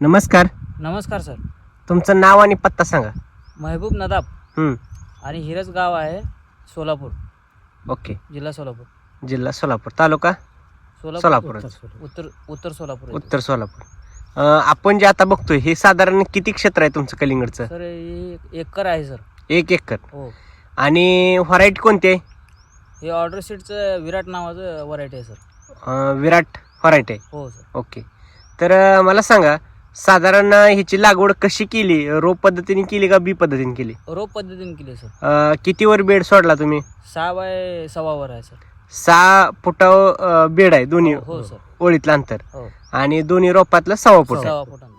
नमस्कार. नमस्कार सर. तुमचं नाव आणि पत्ता सांगा. महबूब नदाब हं, आणि हिरज गाव आहे सोलापूर. ओके. जिल्हा सोलापूर. जिल्हा सोलापूर. तालुका? सोलापूर. उत्तर उत्तर सोलापूर येते. उत्तर सोलापूर. अं, आपण जे आता बघतोय हे साधारण किती क्षेत्र आहे तुमचं कलिंगडचं? सर हे एक एकर आहे सर. एक एकर. हो. आणि व्हरायटी कोणती आहे? हे ऑर्डर सीटचं विराट नावाचं व्हरायटी आहे सर. अं, विराट व्हरायटी आहे. हो सर. ओके. तर अं, मला सांगा साधारण ह्याची लागवड कशी केली? रोप पद्धतीने केली का बी पद्धतीने केली? रोप पद्धतीने केली सर. अं, कितीवर बेड सोडला तुम्ही? सहा बाय सव्वावर आहे सर. सहा फुटावर बेड आहे दोन्ही हो, हो, सर. ओळीतलं अंतर. हो. आणि दोन्ही रोपातलं सव्वा फूट आहे. सव्वा फुटांचं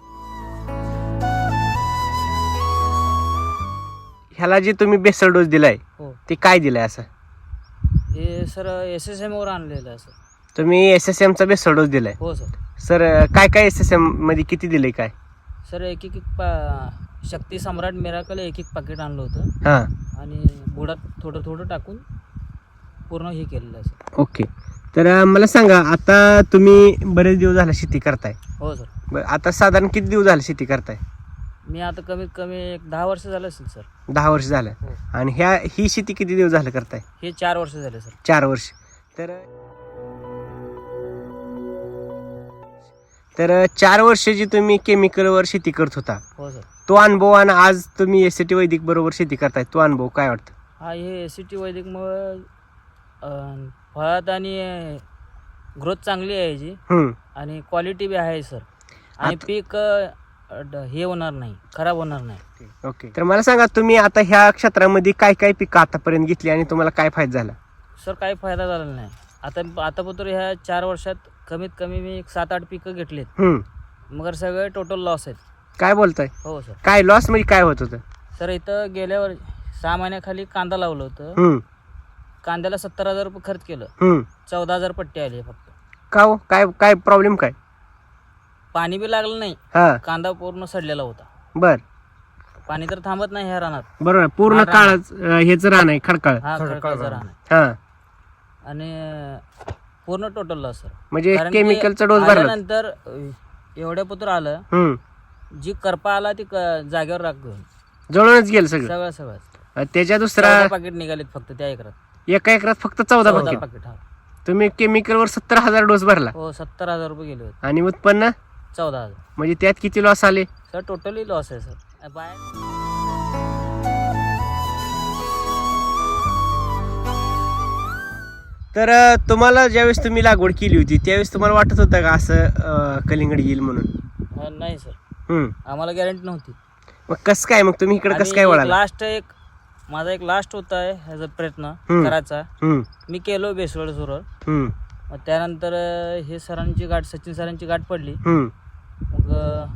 ह्याला जे तुम्ही बेसल डोस दिलाय हो. ते काय दिलाय असं? हे सर एस एस एम वर आणलेलं आहे सर. तुम्ही एस एस एमचा बेसल डोस दिलाय. हो सर सर काय काय एस एस एममध्ये किती दिलंय काय? सर एक एक पा शक्ती सम्राट मिराकल एक एक पाकिट आणलं होतं. हा. आणि बुडात थोडं थोडं टाकून पूर्ण हे केलेलं आहे सर ओके तर अं, मला सांगा आता तुम्ही बरेच दिवस झाला शेती करताय. हो सर आता साधारण किती दिवस झाले शेती करताय? मी आता कमीत कमी एक दहा वर्ष झालं असेल सर दहा वर्ष झालं. हो. आणि ह्या ही शेती किती दिवस झालं करताय? हे चार वर्ष झाले सर चार वर्ष. तर तर चार वर्ष जी तुम्ही केमिकलवर शेती करत होता हो सर. तो अनुभव आणि आज तुम्ही एस टी वैदिक बरोबर शेती करताय तो अनुभव काय वाटतं? हा हे एस सी टी वैदिकमुळं अं, फळात आणि ग्रोथ चांगली आहे याची. हम्म. आणि क्वालिटी बी आहे सर. आणि आता- पीक अं, ड- हे होणार नाही खराब होणार नाही. ओके. तर मला सांगा तुम्ही आता ह्या क्षेत्रामध्ये काय काय पिकं आतापर्यंत घेतली आणि तुम्हाला काय फायदा झाला? सर काही फायदा झाला नाही. आता आतापर्यंत ह्या चार वर्षात कमीत कमी मी एक सात आठ पिकं घेतलीत. हम्म. मगर सगळे टोटल लॉस आहेत. काय बोलताय? हो सर काय लॉस म्हणजे काय होत होतं? सर इथं गेल्यावर सहा महिन्याखाली कांदा लावलं होतं. हम्म. कांद्याला सत्तर हजार रुपये खर्च केलं. हम्म. चौदा हजार पट्टी आली फक्त. का हो? काय काय प्रॉब्लेम काय? पाणी बी लागलं नाही. हा. कांदा पूर्ण सडलेला होता. बर. पाणी तर थांबत नाही ह्या रानात. बरोबर पूर्ण हा, रान. काळच हेच रान आहे खडकाळ. हा खडकाळचं रान आहे. हा. आणि पूर्ण टोटल लॉस सर म्हणजे कारण की केमिकलचा डोस भरला आल्यानंतर अं, एवढ्या पुत्र आलं हम्म. जी करपा आला ती क- जागेवर राख घेऊन. जळूनच गेलं सगळं. सगळं सगळं अं, त्याच्या दुसरा पाकिट निघालेत फक्त त्या एकरात. एका एकरात फक्त चौदा चौदा पाकिट पाकिट हा. तुम्ही केमिकलवर सत्तर हजार डोस भरला. हो सत्तर हजार रुपये गेले होते. आणि उत्पन्न? चौदा हजार. म्हणजे त्यात किती लॉस आले? सर टोटली लॉस आहे सर बाय तर तुम्हाला ज्यावेळेस तुम्ही लागवड केली होती त्यावेळेस तुम्हाला वाटत होतं का असं अं, कलिंगड येईल म्हणून? नाही सर. हम्म. आम्हाला गॅरंटी नव्हती. मग कसं काय? मग तुम्ही इकडे कसं काय वळाला? लास्ट एक माझा एक लास्ट होता आहे ह्याचा प्रयत्न हम्म. करायचा. हम्म. मी केलो बेसवड हम्म. मग त्यानंतर अं, हे सरांची गाठ सचिन सरांची गाठ पडली. हम्म. मग अं,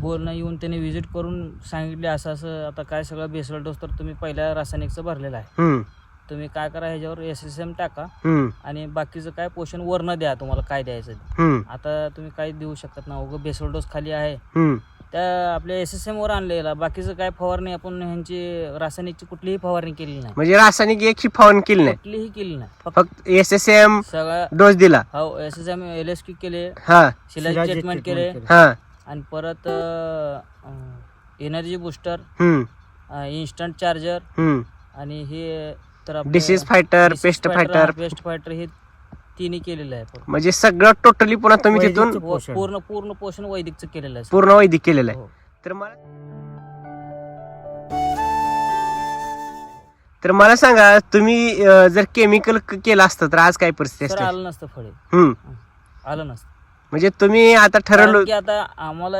बोलणं येऊन त्यांनी व्हिजिट करून सांगितले असं असं आता काय सगळं बेसवड डोस तर तुम्ही पहिल्या रासायनिकचं भरलेलं आहे. हम्म. तुम्ही काय करा ह्याच्यावर एस एस एम टाका हम्म. आणि बाकीचं काय पोषण वरनं द्या तुम्हाला काय द्यायचं ते. हम्म. आता तुम्ही काही देऊ शकत ना उगं बेसोड डोस खाली आहे. हम्म. त्या आपल्या एस एस एम वर आणलेला. बाकीचं काय फवारणी आपण ह्यांची रासायनिकची कुठलीही फवारणी केली नाही. म्हणजे रासायनिक एक ही फवारणी केली नाही. कुठलीही केली नाही. फक्त फक्त एस एस एम सगळं डोस दिला. हो S S M L S की केले. हा. शिलाजी ट्रीटमेंट केले. हा. आणि परत एनर्जी बुस्टर हम्म. इन्स्टंट चार्जर हम्म. आणि हे तर आपलं- disease fighter disease pest fighter pest fighter हे तिन्ही केलेलं आहे पूर्ण. म्हणजे सगळं टोटली पुन्हा तुम्ही तिथून पूर्ण पूर्ण पोषण वैदिकचं केलेलं आहे पूर्ण वैदिक केलेलं आहे. हो. तर मला तर मला सांगा तुम्ही अं, जर केमिकल केलं असतं तर आज काय परिस्थिती असते? आलं नसतं फळे. हम्म. आलं नसतं. म्हणजे तुम्ही आता ठरवलं कारण की आता आम्हाला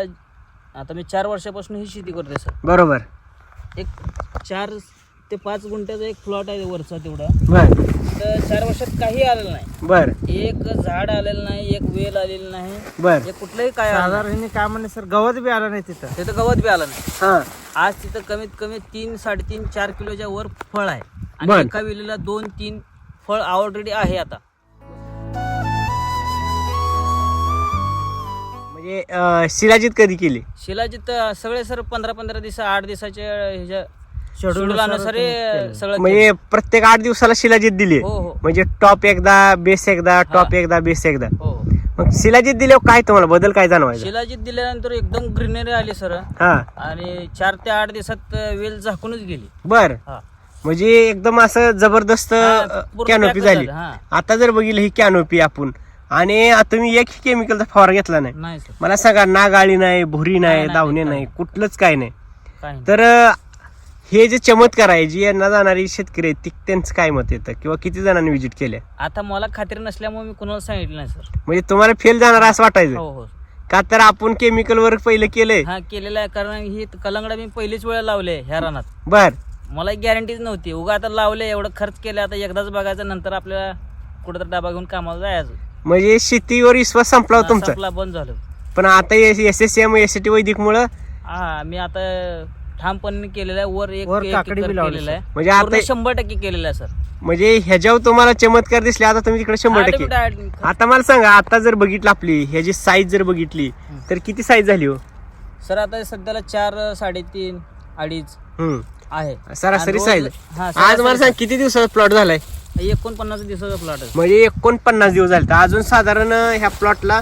आता मी चार वर्षापासून ही शेती करते सर. बरोबर. एक चार ते पाच गुंठ्याचा एक प्लॉट आहे वरचा तेवढा. बर. तर चार वर्षात काही आलेलं नाही. बर. एक झाड आलेलं नाही एक वेल आलेलं नाही. बर. एक कुठलंही काय आलं नाही. साधारण काय म्हणले सर गवत बी आलं नाही तिथं. तिथं गवत बी आलं नाही. हा. आज तिथं कमीत कमी तीन साडेतीन चार किलोच्या वर फळ आहे. बर. आणि एका वेलीला दोन तीन फळ ऑलरेडी आहे आता. म्हणजे अं, शिलाजीत कधी केली? शिलाजीत सगळे सर पंधरा पंधरा दिवस आठ दिवसाच्या ह्याच्या सगळं म्हणजे प्रत्येक आठ दिवसाला शिलाजीत दिली हो हो. म्हणजे टॉप एकदा बेस एकदा टॉप एकदा बेस एकदा. हो. मग शिलाजीत दिल्यावर काय तुम्हाला बदल काय जाणवायचा? शिलाजीत दिल्यानंतर एकदम ग्रीनरी आली सर. हा. आणि चार ते आठ दिवसात वेल झाकूनच गेली. बर. हा. म्हणजे एकदम असं जबरदस्त पूर्ण कॅनोपी झाली. झालं, हा. आता जर बघितलं ही कॅनोपी आपण. आणि आता तुम्ही एक केमिकलचा फवारा घेतला नाही. नाही सर. मला सांगा नागाळी नाही भुरी नाही नाही, दावणे नाही, कुठलंच काय नाही. काय नाही. तर अं, हे जे चमत्कार आहे जी यांना जाणारी शेतकरी आहेत ती त्यांचं काय मत येतं? किंवा किती जणांनी विजिट केल्या? आता मला खात्री नसल्यामुळे मी कुणाला सांगितलं नाही सर म्हणजे तुम्हाला फेल जाणार असं वाटायचं? हो हो. का तर आपण केमिकल वर पहिलं केलंय? हा केलेला आहे कारण ही कलंगडा मी पहिलीच वेळा लावले ह्या रानात. बर. मला गॅरंटीच नव्हती. उगा आता लावले एवढं खर्च केले आता एकदाच बघायचं नंतर आपल्याला कुठं डबा घेऊन कामाला जायचं. म्हणजे शेतीवर विश्वास संपला हो तुमचा? संपला बंद झालं. पण आता S S M S T Vaidik मुळे हा मी आता ठामपणे केलेलं आहे वर एक वर एक काकडी एकर बी लावली, केलेलं आहे. म्हणजे आता- पूर्ण शंभर टक्के केलेलं आहे सर. म्हणजे ह्याच्यावर तुम्हाला चमत्कार दिसले आता तुम्ही तिकडे शंभर टक्के. आता मला सांगा आता जर बघितलं आपली ह्याची साईज जर बघितली तर किती साईज झाली हो? सर आता सध्याला चार साडेतीन अडीच हम्म. आहे. सरासरी आणि रोज- साईज हा, आज मला सांग किती दिवसाचा प्लॉट झालाय? एकोणपन्नास दिवसाचा प्लॉट आहे म्हणजे एकोणपन्नास दिवस झाले. तर अजून साधारण ह्या प्लॉटला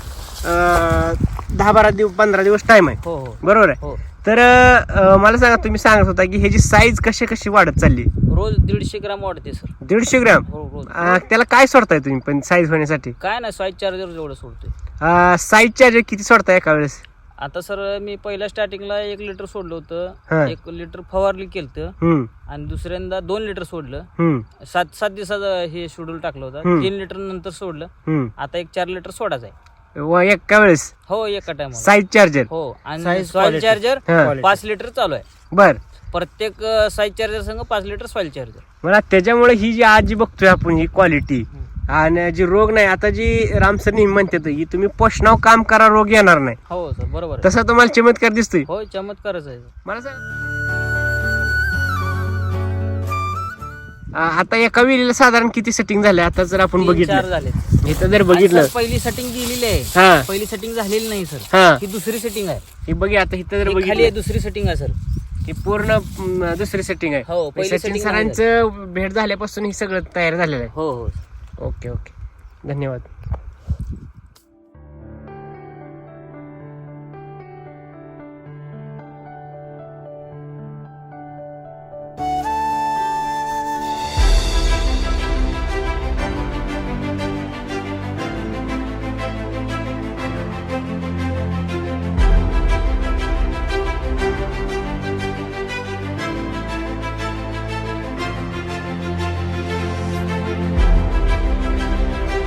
दहा बारा दिवस पंधरा दिवस टाइम आहे. हो हो. बरोबर आहे? हो. तर अं, मला सांगा तुम्ही सांगत होता की ह्याची साईज कशी कशी वाढत चालली? रोज दीडशे ग्राम वाढते सर. दीडशे ग्रॅम? हो रोज. अं, त्याला काय सोडताय तुम्ही पण साईज होण्यासाठी? काय नाही स्वाईज चार्जर जेवढं सोडतोय. साईज चार्जर किती सोडताय एका वेळेस? आता सर मी पहिल्या स्टार्टिंगला एक लिटर सोडलं हा. होतं एक लिटर फवारली केलं हम्म. आणि दुसऱ्यांदा दोन लिटर सोडलं. हम्म. सात सात दिवसाचं हे शेड्यूल टाकलं होतं. हम्म. तीन लिटर नंतर सोडलं. हम्म. आता एक चार लिटर सोडायचं आहे व एका वेळेस हो एका टायमाला साईज चार्जर हो आणि Size सॉइल quality. चार्जर हा. पाच लिटर चालू आहे. बर. प्रत्येक साईज चार्जर संग पाच लिटर सॉइल चार्जर मला त्याच्यामुळे ही जी आज जी बघतोय आपण ही क्वालिटी आणि जी रोग नाही आता जी रामसर नेहमी म्हणतात की तुम्ही पोषणाव काम करा रोग येणार नाही. हो सर बरोबर आहे. तसा तुम्हाला चमत्कार दिसतोय? हो चमत्कारच आहे मला सांग आता एका विहिरीला साधारण किती सेटिंग झाले? आता जर आपण चार बघितलं. झाले. इथं जर बघितलं. पहिली सेटिंग गेलेली आहे. हा. पहिली सेटिंग झालेली नाही सर हा. ही दुसरी सेटिंग आहे. हे बघी आता इथं जर ही खाली आहे बघितलं दुसरी सेटिंग आहे सर ही पूर्ण म, दुसरी सेटिंग आहे. हो, पहिली सचिन setting नाही सरांचं भेट झाल्यापासून हे सगळं तयार झालेलं आहे. हो हो. Okay okay. धन्यवाद.